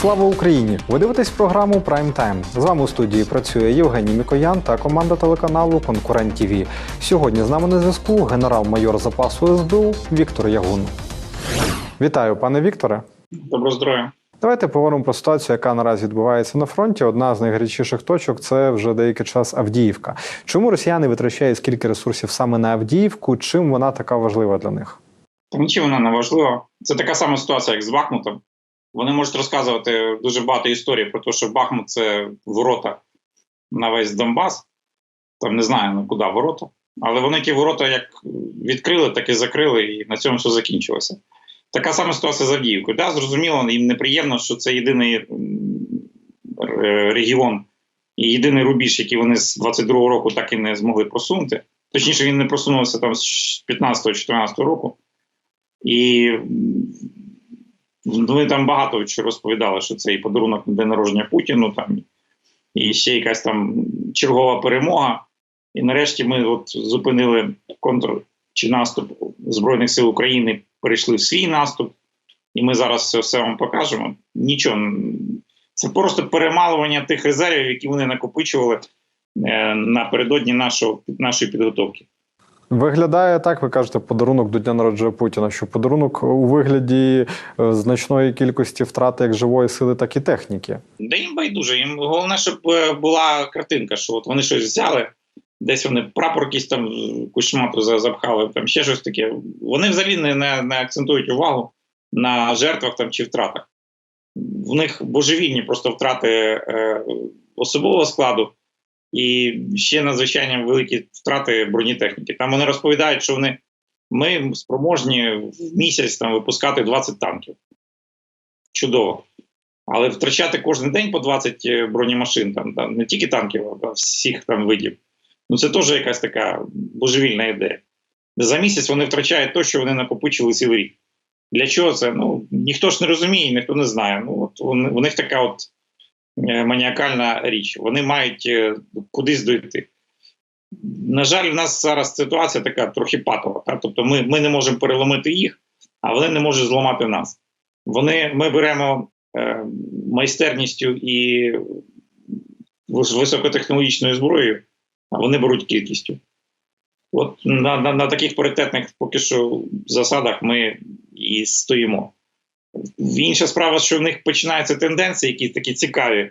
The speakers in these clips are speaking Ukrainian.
Слава Україні! Ви дивитесь програму Прайм Тайм. З вами у студії працює Євгеній Мікоян та команда телеканалу Конкурент ТВ. Сьогодні з нами на зв'язку генерал-майор запасу СБУ Віктор Ягун. Вітаю, пане Вікторе. Доброго здоров'я. Давайте поговоримо про ситуацію, яка наразі відбувається на фронті. Одна з найгарячіших точок це вже деякий час Авдіївка. Чому росіяни витрачають скільки ресурсів саме на Авдіївку? Чим вона така важлива для них? Та нічим вона не важлива. Це така сама ситуація, як з Бахмутом. Вони можуть розказувати дуже багато історій про те, що Бахмут це ворота на весь Донбас. Там не знаю ну, куди ворота. Але вони ті ворота як відкрили, так і закрили, і на цьому все закінчилося. Така сама ситуація з Авдіївкою. Да, зрозуміло, їм неприємно, що це єдиний регіон і єдиний рубіж, який вони з 22-го року так і не змогли просунути. Точніше, він не просунувся там з 15-14 року. І вони там багато що розповідали, що це і подарунок на день народження Путіну, там, і ще якась там чергова перемога. І нарешті ми от зупинили контр чи наступ Збройних сил України, перейшли в свій наступ, і ми зараз це все вам покажемо. Нічого. Це просто перемалування тих резервів, які вони накопичували е, напередодні нашого, нашої підготовки. Виглядає так, ви кажете, подарунок до дня народження Путіна, що подарунок у вигляді е, значної кількості втрати як живої сили, так і техніки. Да їм байдуже. Їм головне, щоб е, була картинка, що от вони щось взяли, десь вони прапор якийсь там якусь запхали, там ще щось таке. Вони взагалі не, не, не акцентують увагу на жертвах там чи втратах. В них божевільні просто втрати е, особового складу і ще надзвичайно великі втрати бронетехніки. Там вони розповідають, що вони ми спроможні в місяць там випускати 20 танків. Чудово. Але втрачати кожен день по 20 бронемашин, там, там не тільки танків, а всіх там видів. Ну це теж якась така божевільна ідея. За місяць вони втрачають те, що вони накопичили цілий рік. Для чого це? Ну ніхто ж не розуміє, ніхто не знає. Ну от у них така от е, маніакальна річ. Вони мають е, кудись дойти. На жаль, в нас зараз ситуація така трохи патова. Та? Тобто ми, ми не можемо переломити їх, а вони не можуть зламати нас. Вони, ми беремо е, майстерністю і високотехнологічною зброєю, а вони беруть кількістю. От на, на, на таких паритетних поки що засадах ми і стоїмо. Інша справа, що в них починаються тенденції, які такі цікаві.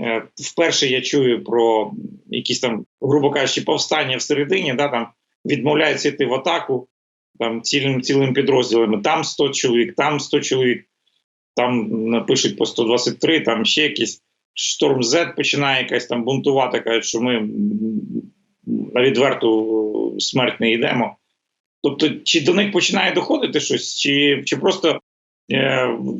Е, Вперше я чую про якісь там, грубо кажучи, повстання всередині, да, там відмовляються йти в атаку там цілим цілим підрозділами. Там 100 чоловік, там 100 чоловік, там напишуть по 123, там ще якісь. Шторм Z починає якась там бунтувати, кажуть, що ми на відверту смерть не йдемо. Тобто, чи до них починає доходити щось, чи, чи просто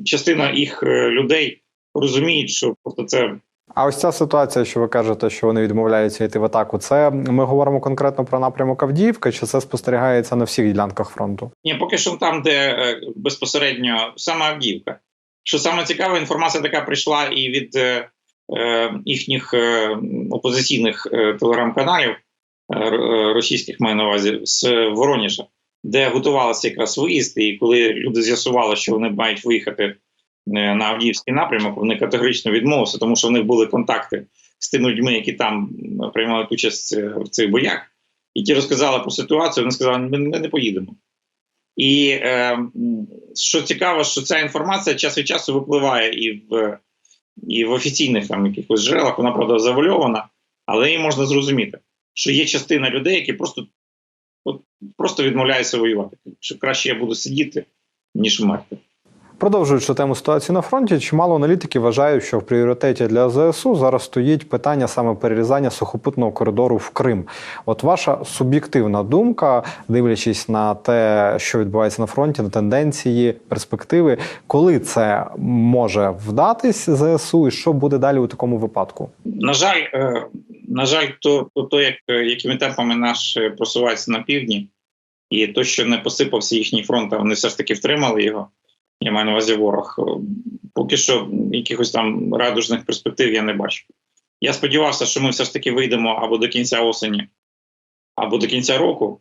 частина їх е, людей розуміють, що просто це А ось ця ситуація, що ви кажете, що вони відмовляються йти в атаку, це ми говоримо конкретно про напрямок Авдіївка, чи це спостерігається на всіх ділянках фронту? Ні, поки що там, де е, безпосередньо сама Авдіївка. Що саме цікава, інформація така прийшла і від е, е, їхніх е, опозиційних е, телеграм-каналів е, е, російських маю на увазі з Воронежа, де готувалися якраз виїзд, і коли люди з'ясували, що вони мають виїхати е, на Авдіївський напрямок, вони категорично відмовилися, тому що в них були контакти з тими людьми, які там м, приймали участь е, в цих боях, і ті розказали про ситуацію. Вони сказали, ми, ми не поїдемо. І е, що цікаво, що ця інформація час від часу випливає і в, і в офіційних там якихось джерелах, вона правда завальована, але її можна зрозуміти, що є частина людей, які просто, от, просто відмовляються воювати. Що краще я буду сидіти, ніж вмерти. Продовжуючи тему ситуації на фронті, чимало аналітиків вважають, що в пріоритеті для ЗСУ зараз стоїть питання саме перерізання сухопутного коридору в Крим. От ваша суб'єктивна думка, дивлячись на те, що відбувається на фронті, на тенденції, перспективи, коли це може вдатись ЗСУ, і що буде далі у такому випадку? На жаль, е, на жаль, то, то, як, е, якими темпами наш е, просувається на півдні, і то, що не посипався їхній фронт, а вони все ж таки втримали його. Я маю на увазі ворог. е, Поки що якихось там радужних перспектив я не бачу. Я сподівався, що ми все ж таки вийдемо або до кінця осені, або до кінця року.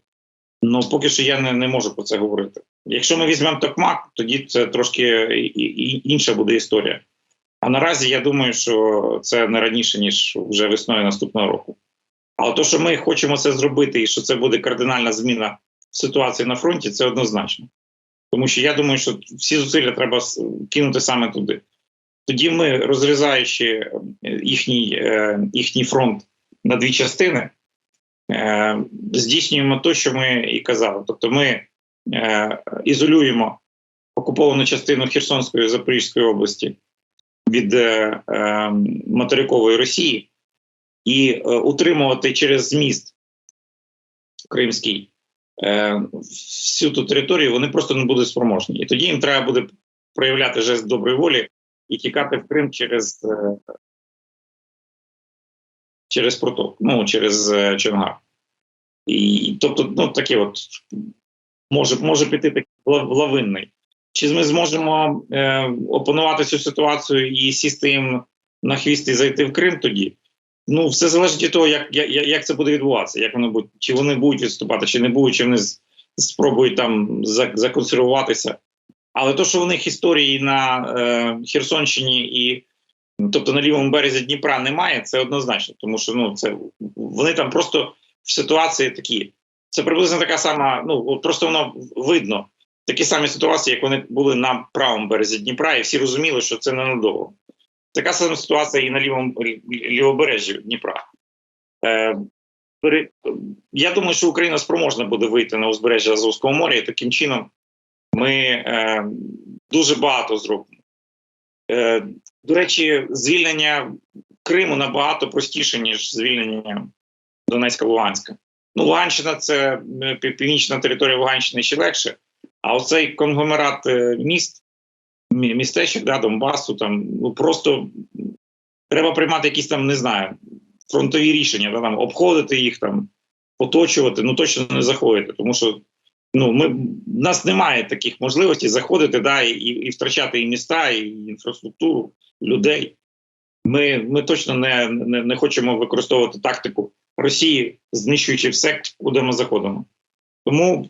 Ну поки що я не, не можу про це говорити. Якщо ми візьмемо Токмак, тоді це трошки інша буде історія. А наразі я думаю, що це не раніше, ніж вже весною наступного року. Але то, що ми хочемо це зробити, і що це буде кардинальна зміна ситуації на фронті, це однозначно. Тому що я думаю, що всі зусилля треба кинути саме туди. Тоді ми, розрізаючи е, їхній, е, їхній фронт на дві частини, е, здійснюємо те, що ми і казали. Тобто ми ізолюємо окуповану частину Херсонської і Запорізької області від е, е, материкової Росії і е, утримувати через зміст Кримський е, всю ту територію, вони просто не будуть спроможні. І тоді їм треба буде проявляти жест доброї волі і тікати в Крим через, е, через проток, ну, через е, Чонгар. І, тобто, ну, таке от може, може піти такий лавинний. Чи ми зможемо е, опанувати цю ситуацію і сісти їм на хвіст і зайти в Крим тоді? Ну, все залежить від того, як, як, як це буде відбуватися, як воно буде, чи вони будуть відступати, чи не будуть, чи вони спробують там законсервуватися. Але то, що в них історії на е, Херсонщині і тобто на лівому березі Дніпра немає, це однозначно, тому що ну це вони там просто в ситуації такі. Це приблизно така сама, ну просто воно видно. Такі самі ситуації, як вони були на правому березі Дніпра, і всі розуміли, що це ненадовго. Така сама ситуація і на лівому лівобережжі Дніпра. Е, я думаю, що Україна спроможна буде вийти на узбережжя Азовського моря, і таким чином ми е, дуже багато зробимо. Е, до речі, звільнення Криму набагато простіше, ніж звільнення Донецька Луганська. Ну, Луганщина це е, північна територія Луганщини ще легше. А оцей конгломерат е, міст, містечок, да, Донбасу, там ну просто треба приймати якісь там, не знаю, фронтові рішення, да, там, обходити їх, там, оточувати, ну точно не заходити, тому що ну, ми, в нас немає таких можливостей заходити да, і, і втрачати і міста, і інфраструктуру, людей. Ми, ми точно не, не, не хочемо використовувати тактику Росії, знищуючи все, куди ми заходимо. Тому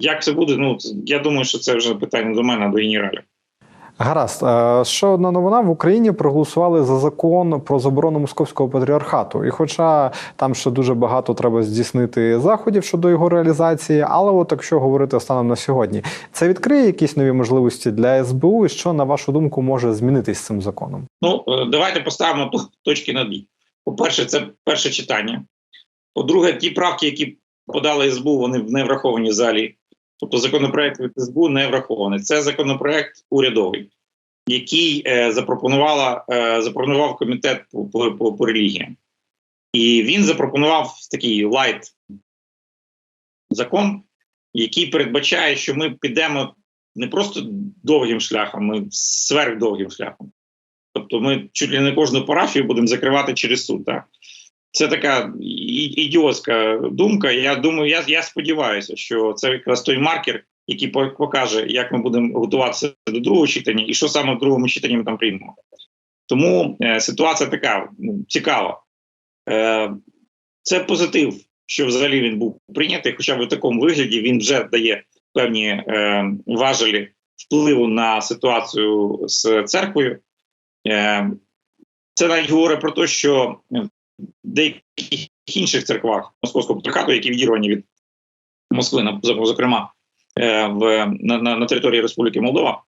як це буде, ну я думаю, що це вже питання до мене, до генералів. Гаразд, Е, ще одна новина в Україні проголосували за закон про заборону московського патріархату. І хоча там ще дуже багато треба здійснити заходів щодо його реалізації, але от якщо говорити станом на сьогодні, це відкриє якісь нові можливості для СБУ, і що на вашу думку може змінитись з цим законом? Ну, е, давайте поставимо точки над «і». По-перше, це перше читання. По-друге, ті правки, які подали СБУ, вони не враховані взагалі. Тобто законопроект від СБУ не врахований. Це законопроект урядовий, який е, запропонувала, е, запропонував комітет по, по, по, по релігіям. І він запропонував такий лайт закон, який передбачає, що ми підемо не просто довгим шляхом, ми сверхдовгим шляхом. Тобто ми чуть ли не кожну парафію будемо закривати через суд. Так? Це така ідіотська думка. Я думаю, я, я сподіваюся, що це якраз той маркер, який покаже, як ми будемо готуватися до другого читання, і що саме в другому читанні ми там приймемо. Тому е, ситуація така ну, цікава. Е, це позитив, що взагалі він був прийнятий, хоча б в такому вигляді він вже дає певні е, важелі впливу на ситуацію з церквою. Е, Це навіть говорить про те, що деяких інших церквах Московського патріархату, які відірвані від Москви, зокрема е, в, на, на, на території Республіки Молдова,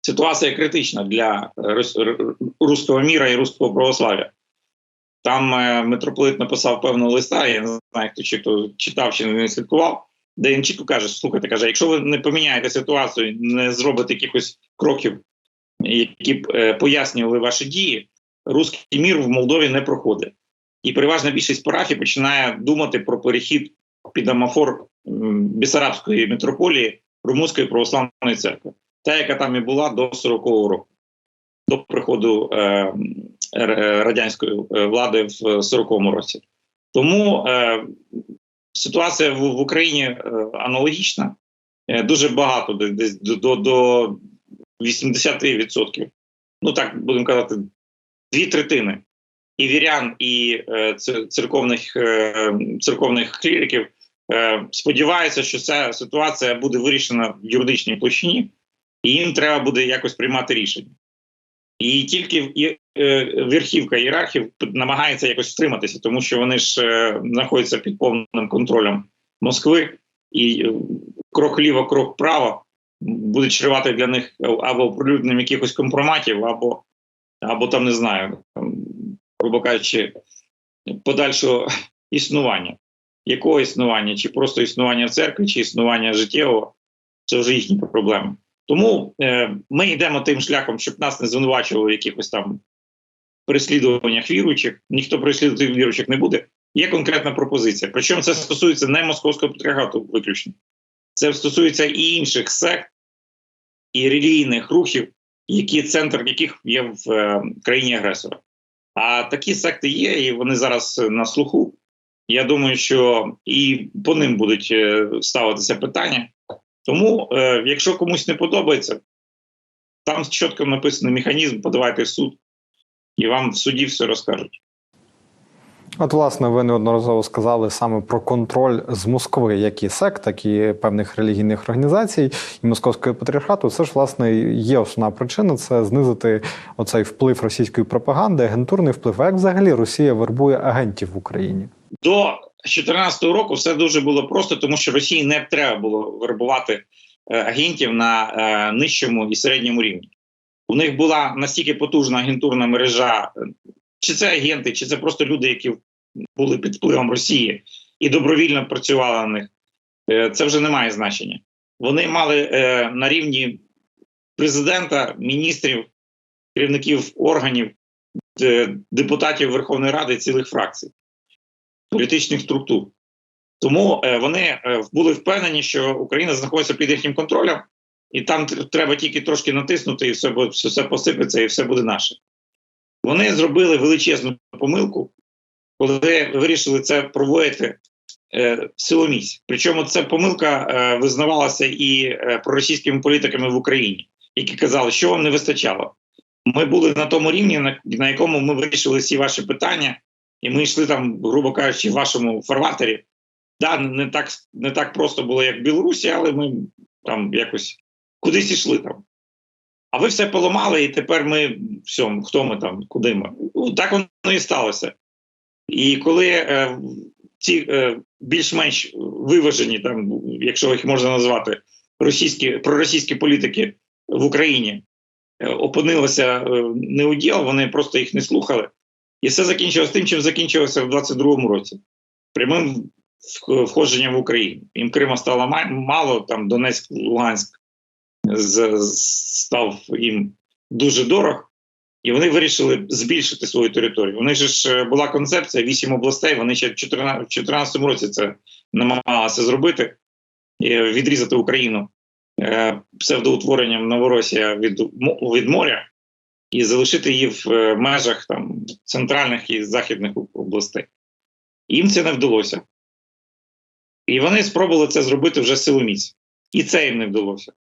ситуація критична для руського міра і руського православ'я. Там е, митрополит написав певного листа, я не знаю, хто чи хто читав чи не слідкував, де він чітко каже: слухайте, каже, якщо ви не поміняєте ситуацію, не зробите якихось кроків, які б е, пояснювали ваші дії, руський мір в Молдові не проходить. І переважна більшість парафій починає думати про перехід під амафор Бісарабської митрополії Румунської православної церкви, та, яка там і була до 40-го року, до приходу е, радянської е, влади в 40-му році. Тому е, ситуація в, в Україні е, аналогічна. Е, дуже багато, десь до, до, до 80%. Ну так будемо казати, дві третини і вірян, і е, церковних, е, церковних кліриків е, сподіваються, що ця ситуація буде вирішена в юридичній площині, і їм треба буде якось приймати рішення. І тільки верхівка ієрархів намагається якось втриматися, тому що вони ж знаходяться під повним контролем Москви, і крок ліво, крок право буде чревати для них або оприлюдненням якихось компроматів, або, або там не знаю, грубо кажучи, подальшого існування. Якого існування? Чи просто існування в церкві, чи існування життєвого, це вже їхні проблеми. Тому е, ми йдемо тим шляхом, щоб нас не звинувачували в якихось там переслідуваннях віруючих. Ніхто переслідувати віруючих не буде. Є конкретна пропозиція. Причому це стосується не московського патріархату виключно. Це стосується і інших сект, і релігійних рухів, які центр яких є в е, країні агресора. А такі секти є, і вони зараз на слуху. Я думаю, що і по ним будуть е, ставитися питання. Тому, е, якщо комусь не подобається, там чітко написаний механізм, подавайте в суд, і вам в суді все розкажуть. От, власне, ви неодноразово сказали саме про контроль з Москви, як і сект, так і певних релігійних організацій і московського патріархату. Це ж власне є основна причина це знизити оцей вплив російської пропаганди, агентурний вплив. А як взагалі Росія вербує агентів в Україні? До 2014 року все дуже було просто, тому що Росії не треба було вербувати е, агентів на е, нижчому і середньому рівні. У них була настільки потужна агентурна мережа, чи це агенти, чи це просто люди, які були під впливом Росії і добровільно працювали на них. Е, це вже не має значення. Вони мали е, на рівні президента, міністрів, керівників органів, е, депутатів Верховної Ради цілих фракцій, політичних структур. Тому вони були впевнені, що Україна знаходиться під їхнім контролем, і там треба тільки трошки натиснути, і все, все посипеться, і все буде наше. Вони зробили величезну помилку, коли вирішили це проводити е, силоміць. Причому ця помилка е, визнавалася і е, проросійськими політиками в Україні, які казали, що вам не вистачало. Ми були на тому рівні, на, на якому ми вирішили всі ваші питання, і ми йшли там, грубо кажучи, в вашому фарватері. Да, не так не так просто було, як в Білорусі, але ми там якось кудись йшли там. А ви все поламали, і тепер ми все, хто ми там, куди ми? Ну, так воно і сталося. І коли е, ці е, більш-менш виважені, там, якщо їх можна назвати, російські проросійські політики в Україні е, опинилися е, неуділ, вони просто їх не слухали. І все закінчилося тим, чим закінчилося в 22-му році. Прямим входженням в Україну. Їм Крима стало мало, там Донецьк, Луганськ став їм дуже дорог, і вони вирішили збільшити свою територію. У них ж е, була концепція вісім областей. Вони ще в 2014 році це намагалися зробити, відрізати Україну е, псевдоутворенням Новоросія від від моря і залишити її в е, межах там центральних і західних областей. Їм це не вдалося. І вони спробували це зробити вже силоміць. І це їм не вдалося.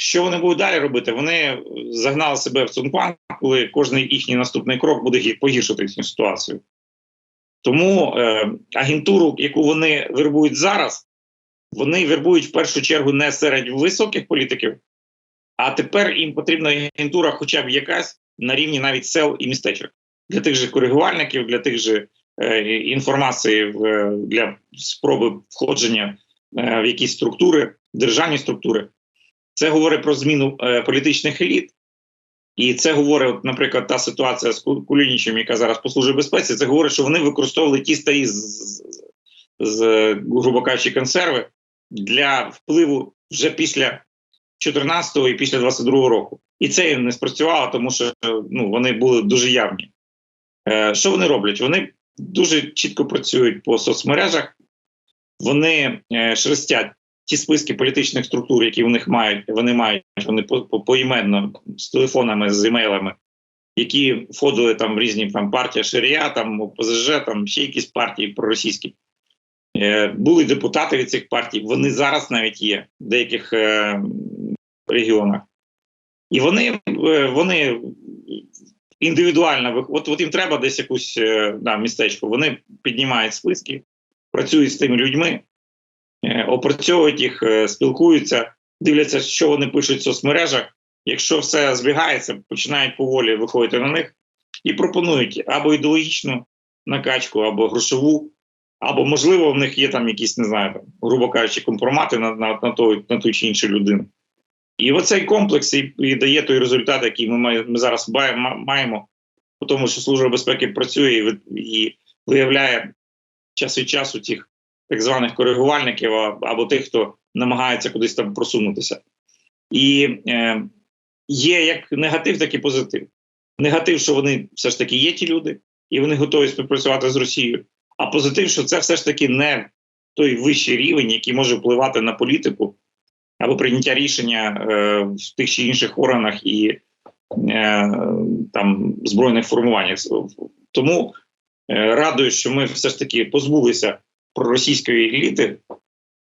Що вони будуть далі робити? Вони загнали себе в цункван, коли кожен їхній наступний крок буде погіршити їхню ситуацію. Тому е, агентуру, яку вони вербують зараз, вони вербують в першу чергу не серед високих політиків, а тепер їм потрібна агентура, хоча б якась на рівні навіть сел і містечок для тих же коригувальників, для тих же е, інформації в, для спроби входження е, в якісь структури, державні структури. Це говорить про зміну е, політичних еліт, і це говорить, от, наприклад, та ситуація з Кулінічем, яка зараз по службі безпеці, це говорить, що вони використовували ті старі з, з, з грубо кажучи, консерви для впливу вже після 14-го і після 22-го року. І це їм не спрацювало, тому що ну, вони були дуже явні. Е, Що вони роблять? Вони дуже чітко працюють по соцмережах, вони е, шерстять ті списки політичних структур, які в них мають, вони мають вони по, по, поіменно з телефонами, з емейлами, які входили там в різні там партія Ширія, там ОПЗЖ, там ще якісь партії проросійські. Е, Були депутати від цих партій, вони зараз навіть є в деяких е, регіонах. І вони е, вони індивідуально от, от їм треба десь якусь е, да, містечко. Вони піднімають списки, працюють з тими людьми, опрацьовують їх, е, спілкуються, дивляться, що вони пишуть в соцмережах, якщо все збігається, починають поволі виходити на них і пропонують або ідеологічну накачку, або грошову, або, можливо, в них є там якісь, не знаю, там, грубо кажучи, компромати на, на, на, той, на ту чи іншу людину. І оцей комплекс і, і дає той результат, який ми, ми зараз маємо, тому що Служба безпеки працює і, і виявляє час від часу тих так званих коригувальників або тих, хто намагається кудись там просунутися. І е, є як негатив, так і позитив. Негатив, що вони все ж таки є ті люди, і вони готові співпрацювати з Росією. А позитив, що це все ж таки не той вищий рівень, який може впливати на політику або прийняття рішення е, в тих чи інших органах і е, там збройних формуваннях. Тому е, радую, що ми все ж таки позбулися проросійської еліти,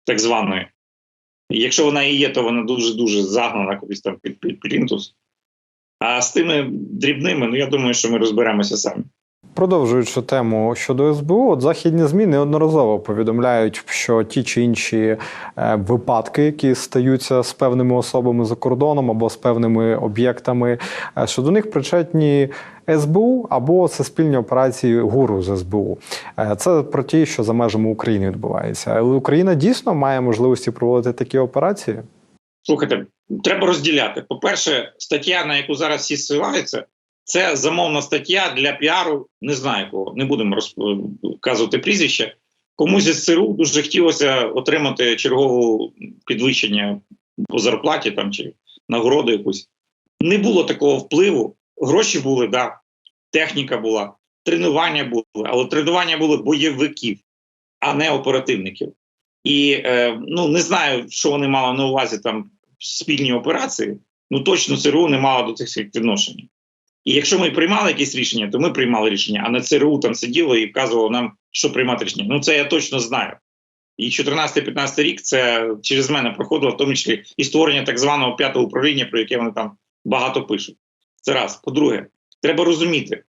так званої. Якщо вона і є, то вона дуже дуже загнана кудись там під, під плінтус. А з тими дрібними, ну я думаю, що ми розберемося самі. Продовжуючи тему щодо СБУ, от західні змі неодноразово повідомляють, що ті чи інші е, випадки, які стаються з певними особами за кордоном або з певними об'єктами, е, що до них причетні СБУ або це спільні операції ГУРу з СБУ. Е, Це про ті, що за межами України відбувається. Але Україна дійсно має можливості проводити такі операції. Слухайте, треба розділяти. По-перше, стаття, на яку зараз всі ссилаються, це замовна стаття для піару, не знаю кого, не будемо розказувати прізвище. Комусь із ЦРУ дуже хотілося отримати чергову підвищення по зарплаті там чи нагороду якусь. Не було такого впливу. Гроші були, да, техніка була, тренування були, але тренування були бойовиків, а не оперативників. І е, ну не знаю, що вони мали на увазі там спільні операції. Ну точно ЦРУ не мало до цих відношень. І якщо ми приймали якісь рішення, то ми приймали рішення, а не ЦРУ там сиділо і вказувало нам, що приймати рішення. Ну це я точно знаю. І 14-15 рік це через мене проходило, в тому числі і створення так званого п'ятого управління, про яке вони там багато пишуть. Це раз. По-друге, треба розуміти,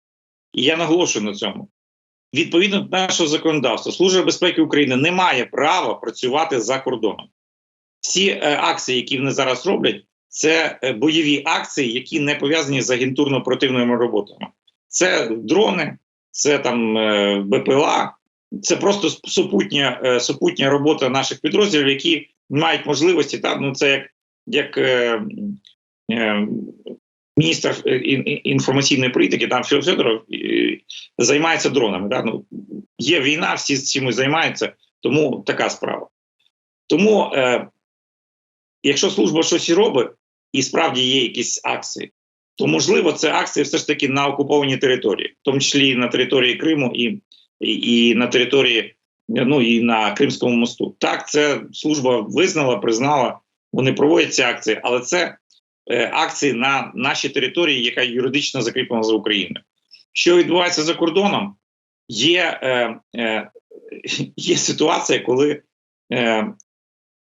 і я наголошую на цьому. Відповідно до нашого законодавства, Служба безпеки України не має права працювати за кордоном. Всі е, акції, які вони зараз роблять, це е, бойові акції, які не пов'язані з агентурно-оперативними роботами. Це дрони, це там е, БПЛА, це просто супутня, е, супутня робота наших підрозділів, які мають можливості. Там, ну, це як, як е, е, міністр е, ін- ін- інформаційної політики, там Федор Федоров займається дронами. Да? Ну, є війна, всі цим займаються, тому така справа. Тому, е, якщо служба щось робить, і справді є якісь акції, то можливо це акції все ж таки на окупованій території, в тому числі на території Криму і, і, і на території, ну і на Кримському мосту. Так, це служба визнала, признала, вони проводять ці акції, але це акції на нашій території, яка юридично закріплена за Україною. Що відбувається за кордоном? Є, е, е, є ситуація, коли е,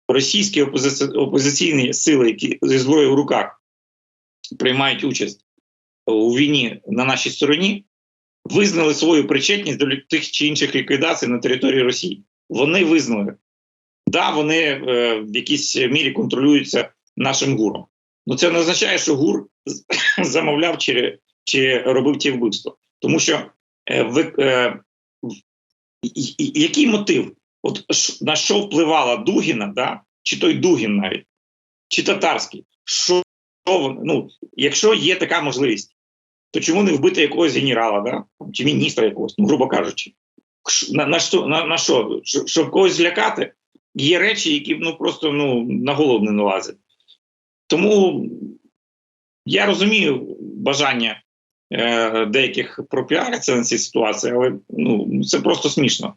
російські опозиці... опозиційні сили, які зі зброєю в руках приймають участь у війні на нашій стороні, визнали свою причетність до тих чи інших ліквідацій на території Росії. Вони визнали. Да, вони е, в якійсь мірі контролюються нашим гуром. Ну це не означає, що гур замовляв чи, чи робив ті вбивства. Тому що е, ви, е, який мотив? От на що впливала Дугіна, да? чи той Дугін навіть, чи татарський? Що, ну, якщо є така можливість, то чому не вбити якогось генерала, да? чи міністра якогось, ну, грубо кажучи? На, на, на, на що? Щоб когось злякати? Є речі, які ну, просто ну, на голову не налазять. Тому я розумію бажання е, деяких пропіаритися на цій ситуації, але ну, це просто смішно.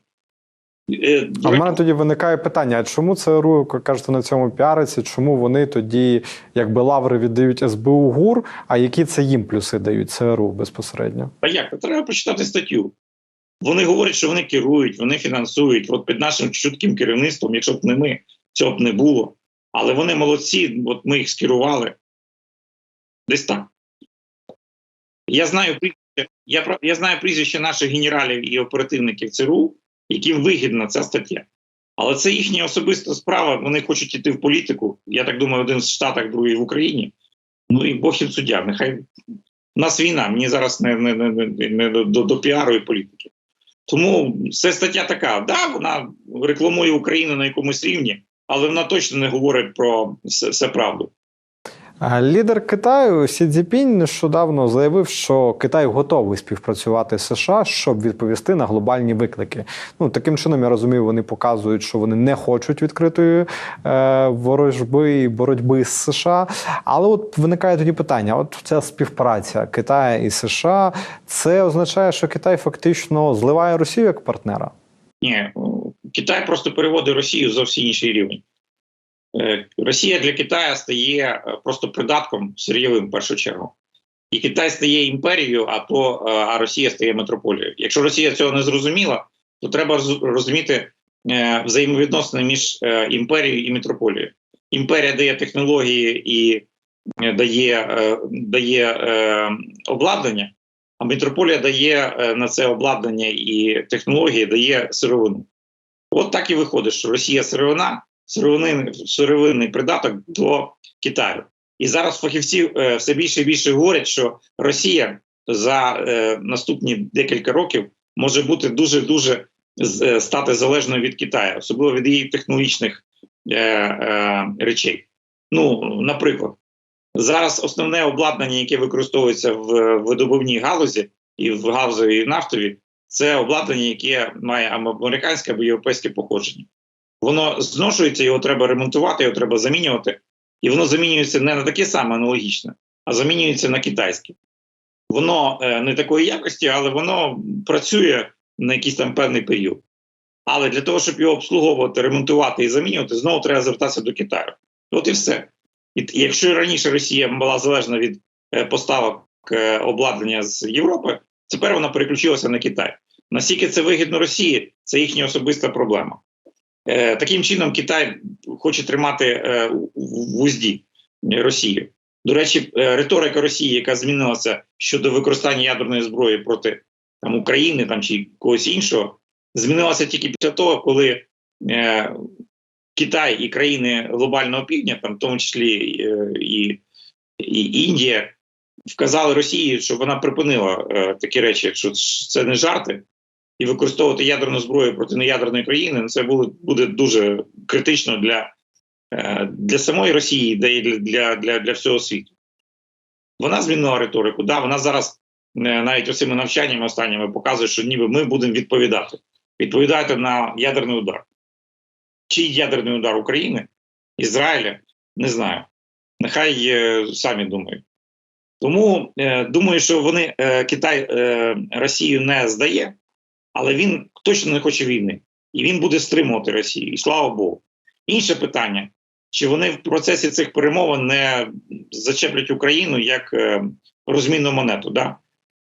Е, А в мене тоді виникає питання: а чому ЦРУ, кажете, на цьому піариться? Чому вони тоді, якби лаври віддають СБУ ГУР, а які це їм плюси дають ЦРУ безпосередньо? А як? Треба почитати статтю. Вони говорять, що вони керують, вони фінансують. От під нашим чутким керівництвом, якщо б не ми, цього б не було. Але вони молодці, от ми їх скерували. Десь так. Я знаю я, я знаю прізвище наших генералів і оперативників ЦРУ, яким вигідна ця стаття. Але це їхня особиста справа. Вони хочуть іти в політику. Я так думаю, один в Штатах, другий в Україні. Ну і Бог їм суддя. Нехай у нас війна, мені зараз не, не, не, не, не до, до, до піару і політики. Тому це стаття така. Да, вона рекламує Україну на якомусь рівні, але вона точно не говорить про все, все правду. Лідер Китаю Сі Цзіпінь нещодавно заявив, що Китай готовий співпрацювати з США, щоб відповісти на глобальні виклики. Ну таким чином я розумію, вони показують, що вони не хочуть відкритої е, ворожби і боротьби з США. Але от виникає тоді питання: от ця співпраця Китаю і США, це означає, що Китай фактично зливає Росію як партнера. Ні, Китай просто переводить Росію зовсім інший рівень. Е, Росія для Китаю стає е, просто придатком сирійовим в першу чергу. І Китай стає імперією, а то е, а Росія стає метрополією. Якщо Росія цього не зрозуміла, то треба розуміти взаємовідносини між імперією і метрополією. Імперія дає технології і дає дає обладнання, а метрополія дає на це обладнання і технології дає сировину. От так і виходить, що Росія сировина, сировинний, сировинний придаток до Китаю. І зараз фахівці е, все більше і більше говорять, що Росія за е, наступні декілька років може бути дуже дуже е, стати залежною від Китаю, особливо від її технологічних е, е, речей. Ну, наприклад, зараз основне обладнання, яке використовується в видобувній галузі і в галузовій і нафтові, це обладнання, яке має американське або європейське походження. Воно зношується, його треба ремонтувати, його треба замінювати. І воно замінюється не на таке саме аналогічне, а замінюється на китайське. Воно е, не такої якості, але воно працює на якийсь там певний період. Але для того, щоб його обслуговувати, ремонтувати і замінювати, знову треба звертатися до Китаю. От і все. І якщо раніше Росія була залежна від е, поставок е, обладнання з Європи, тепер вона переключилася на Китай. Наскільки це вигідно Росії, це їхня особиста проблема. Е, Таким чином, Китай хоче тримати е, в узді Росію. До речі, е, риторика Росії, яка змінилася щодо використання ядерної зброї проти там, України там, чи когось іншого, змінилася тільки після того, коли е, Китай і країни глобального півдня, там, в тому числі е, і, і Індія, вказали Росії, щоб вона припинила е, такі речі, що це не жарти, і використовувати ядерну зброю проти неядерної країни, це буде буде дуже критично для е, для самої Росії, да і для для, для всього світу. Вона змінила риторику. Да, Вона зараз е, навіть оцими навчаннями останніми показує, що ніби ми будемо відповідати. Відповідати на ядерний удар. Чий ядерний удар України, Ізраїля, не знаю. Нехай е, самі думають. Тому е, думаю, що вони е, Китай е, Росію не здає, але він точно не хоче війни, і він буде стримувати Росію. І слава Богу. Інше питання: чи вони в процесі цих перемовин не зачеплять Україну як е, розмінну монету? Да?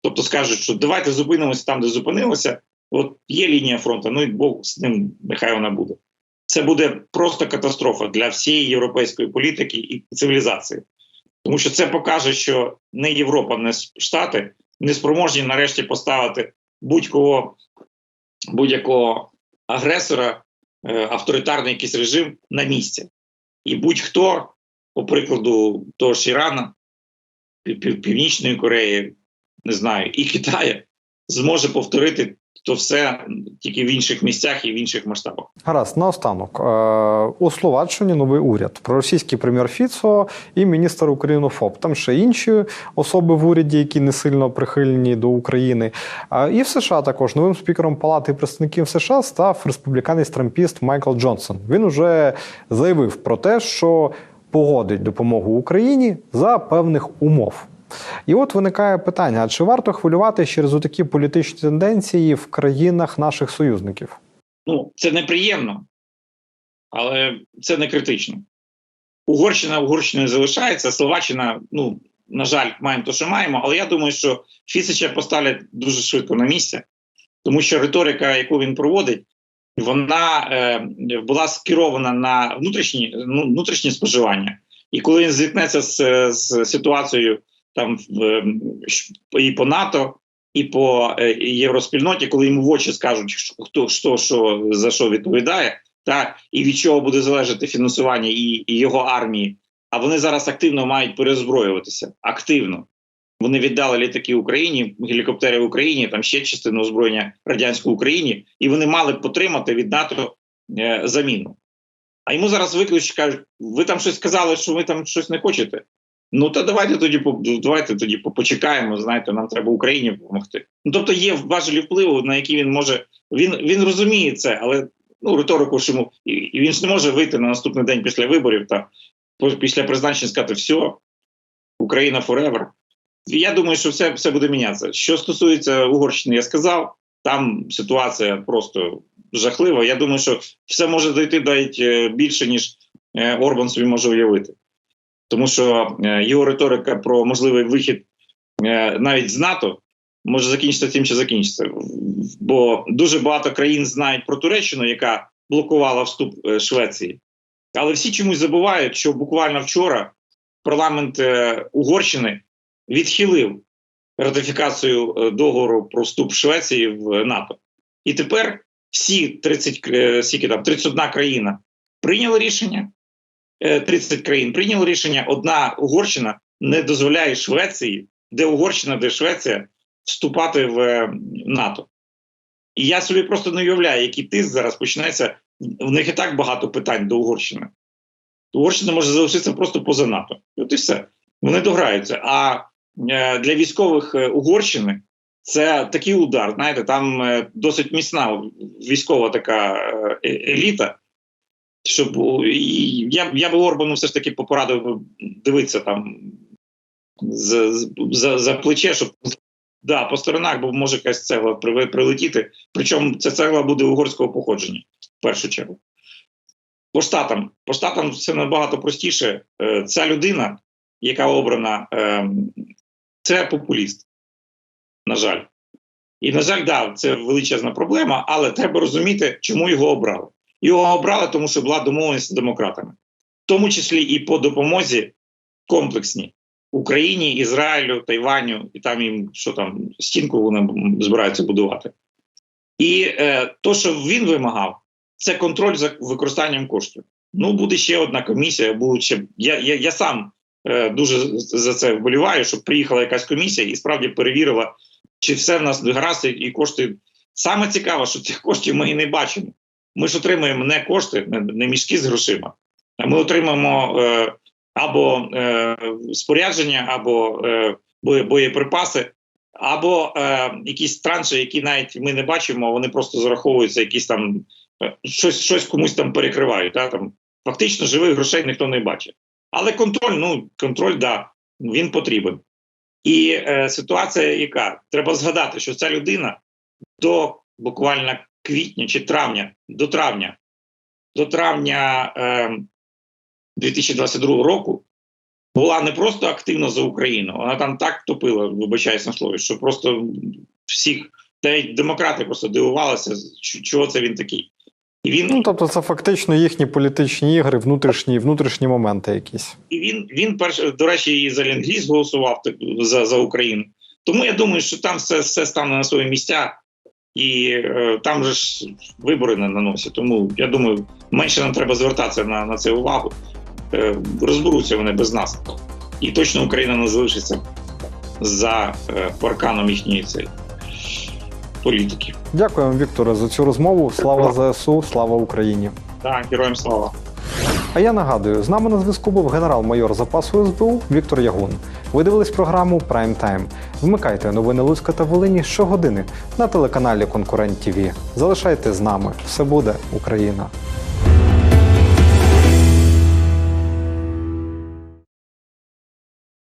Тобто скажуть, що давайте зупинимося там, де зупинилося. От є лінія фронту, ну і Бог з ним нехай вона буде. Це буде просто катастрофа для всієї європейської політики і цивілізації. Тому що це покаже, що не Європа, не Штати не спроможні нарешті поставити будь-кого будь-якого агресора, е, авторитарний якийсь режим на місці. І будь-хто, по прикладу того ж Ірана, Північної Кореї, не знаю, і Китаю, зможе повторити то все тільки в інших місцях і в інших масштабах. Гаразд, наостанок е, у Словаччині новий уряд, проросійський прем'єр Фіцо і міністр України ФОП. Там ще інші особи в уряді, які не сильно прихильні до України. І в США також новим спікером Палати представників США став республіканець трампіст Майкл Джонсон. Він уже заявив про те, що погодить допомогу Україні за певних умов. І от виникає питання: чи варто хвилювати через такі політичні тенденції в країнах наших союзників? Ну, це неприємно, але це не критично. Угорщина Угорщиною залишається, Словаччина, ну, на жаль, маємо те, що маємо, але я думаю, що Фісича поставлять дуже швидко на місце, тому що риторика, яку він проводить, вона е, була скерована на внутрішні ну, внутрішні споживання. І коли він зіткнеться з, з ситуацією там і по НАТО, і по е, євроспільноті, коли йому в очі скажуть, хто що, що за що відповідає, та і від чого буде залежати фінансування і, і його армії а вони зараз активно мають перезброюватися. Активно. Вони віддали літаки Україні, гелікоптери в Україні, там ще частину озброєння радянської Україні, і вони мали б отримати від НАТО е, заміну. А йому зараз викличуть, кажуть, ви там щось сказали, що ви там щось не хочете. Ну то давайте тоді давайте тоді почекаємо. Знаєте, нам треба Україні допомогти. Ну тобто є важелі впливу, на які він може. Він він розуміє це, але ну риторику ж йому і, він ж не може вийти на наступний день після виборів та після призначення сказати все, Україна forever. Я думаю, що все, все буде мінятися. Що стосується Угорщини, я сказав, там ситуація просто жахлива. Я думаю, що все може дойти навіть е, більше, ніж е, Орбан собі може уявити. Тому що е, його риторика про можливий вихід е, навіть з НАТО може закінчитися тим, що закінчиться. Бо дуже багато країн знають про Туреччину, яка блокувала вступ е, Швеції. Але всі чомусь забувають, що буквально вчора парламент Угорщини відхилив ратифікацію договору про вступ Швеції в НАТО. І тепер всі 30, е, скільки там, 31 країна прийняли рішення. Е, 30 країн прийняли рішення. Одна Угорщина не дозволяє Швеції, де Угорщина, де Швеція, вступати в е, НАТО. І я собі просто не уявляю, який тиск зараз почнеться. В них і так багато питань до Угорщини. Угорщина може залишитися просто поза НАТО. От і все. Вони дограються. А е, для військових е, Угорщини це такий удар. Знаєте, там е, досить міцна військова така е, е- еліта. Щоб я, я би Орбану все ж таки порадив дивитися там з, з- за, за плече, щоб да, по сторонах, бо може якась цегла прилетіти. Причому ця цегла буде угорського походження в першу чергу. По штатам, по штатам все набагато простіше. Е, Ця людина, яка обрана, е, це популіст. На жаль. І, на жаль, да, це величезна проблема, але треба розуміти, чому його обрали. Його обрали, тому що була домовленість з демократами, в тому числі і по допомозі комплексній Україні, Ізраїлю, Тайваню, і там їм що там стінку вони збираються будувати. І е, то, що він вимагав, це контроль за використанням коштів. Ну, буде ще одна комісія. Будуть ще я, я, я сам е, дуже за це вболіваю, щоб приїхала якась комісія і справді перевірила, чи все в нас гаразд, і кошти. Саме цікаво, що цих коштів ми і не бачимо. Ми ж отримуємо не кошти, не, мішки з грошима, а ми отримаємо е, або е, спорядження, або е, боєприпаси, або е, якісь транші, які навіть ми не бачимо, вони просто зараховуються, якісь там е, щось, щось комусь там перекривають. Та, там, фактично живих грошей ніхто не бачить. Але контроль, ну контроль, да, він потрібен. І е, ситуація, яка треба згадати, що ця людина до буквально квітня чи травня, до травня, до травня е, 2022 року була не просто активна за Україну, вона там так топила, вибачаюсь на слові, що просто всіх, навіть демократи просто дивувалися, чого це він такий. І він Ну тобто, це фактично їхні політичні ігри, внутрішні, внутрішні моменти якісь. І він, він перш, до речі, і за Ленд-Ліз голосував так, за, за Україну. Тому я думаю, що там все, все стане на свої місця, і е, там же ж вибори на, на носі. Тому я думаю, менше нам треба звертатися на, на це увагу. Е, розберуться вони без нас. І точно Україна не залишиться за е, парканом їхньої цієї політики. Дякуємо, Вікторе, за цю розмову. Слава ЗСУ, слава Україні. Так, героям слава. А я нагадую, з нами на зв'язку був генерал-майор запасу СБУ Віктор Ягун. Ви дивились програму Прайм Тайм. Вмикайте новини Луцька та Волині щогодини на телеканалі Конкурент ТВ. Залишайте з нами. Все буде Україна.